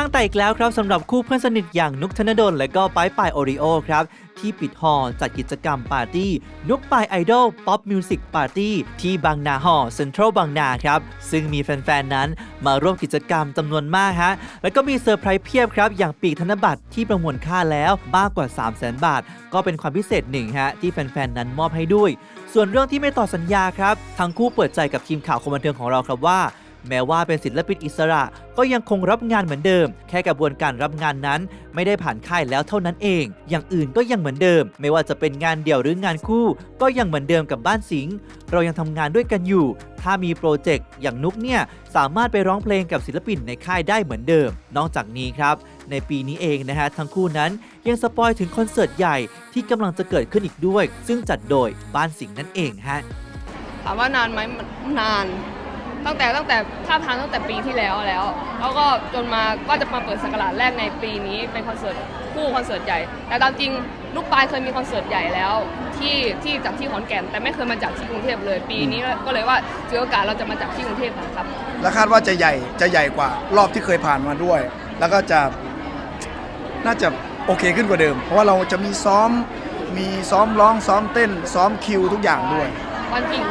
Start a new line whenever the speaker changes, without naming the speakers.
างแตกอีกแล้วครับสำหรับคู่เพื่อนสนิทอย่างนุกธนดลและก็ป้ายปายโอริโอครับ ที่ปิดฮอจัดกิจกรรมปาร์ตี้ นุกปายไอดอลป๊อปมิวสิกปาร์ตี้ที่บางนาฮอเซ็นทรัลบางนาครับ ซึ่งมีแฟน ๆ นั้นมาร่วมกิจกรรมจำนวนมากฮะ แล้วก็มีเซอร์ไพรส์เพียบครับ อย่างปีกธนบัตรที่ประมวลค่าแล้วมากกว่า 3 0 0 0 0 0บาท ก็เป็นความพิเศษหนึ่งฮะที่แฟน ๆ นั้นมอบให้ด้วย ส่วนเรื่องที่ไม่ต่อสัญญาครับทั้งคู่เปิดใจกับทีมข่าวคมบันเทิงของเราครับว่า แม้ว่าเป็นศิลปินอิสระก็ยังคงรับงานเหมือนเดิม แค่กระบวนการรับงานนั้น ไม่ได้ผ่านค่ายแล้วเท่านั้นเอง อย่างอื่นก็ยังเหมือนเดิม ไม่ว่าจะเป็นงานเดี่ยวหรืองานคู่ ก็ยังเหมือนเดิมกับบ้านสิงห์เรายังทำงานด้วยกันอยู่ ถ้ามีโปรเจกต์อย่างนุกเนี่ยสามารถไปร้องเพลงกับศิลปินในค่ายได้เหมือนเดิม นอกจากนี้ครับ ในปีนี้เองนะฮะทั้งคู่นั้นยังสปอยถึงคอนเสิร์ตใหญ่ที่กำลังจะเกิดขึ้นอีกด้วย ซึ่งจัดโดยบ้านสิงห์นั่นเองฮะ
ถามว่านานไหมนาน ตั้งแต่ตั้งแต่ท่าบทางตั้งแต่ปีที่แล้วแล้วแล้วก็จนมาก็จะมาเปิดสักราชแรกในปีนี้เป็นคอนเสิร์ตคู่คอนเสิร์ตใหญ่ แต่ตามจริงลูกปลายเคยมีคอนเสิร์ตใหญ่แล้วที่ที่จัดที่ขอนแก่นแต่ไม่เคยมาจัดที่กรุงเทพเลย ปีนี้ก็เลยว่าถือโอกาสเราจะมาจัดที่กรุงเทพกันครับ
และคาดว่าจะใหญ่จะใหญ่กว่ารอบที่เคยผ่านมาด้วย แล้วก็จะน่าจะโอเคขึ้นกว่าเดิม เพราะว่าเราจะมีซ้อมมีซ้อมร้องซ้อมเต้น ซ้อมคิวทุกอย่างด้วย
วันจริง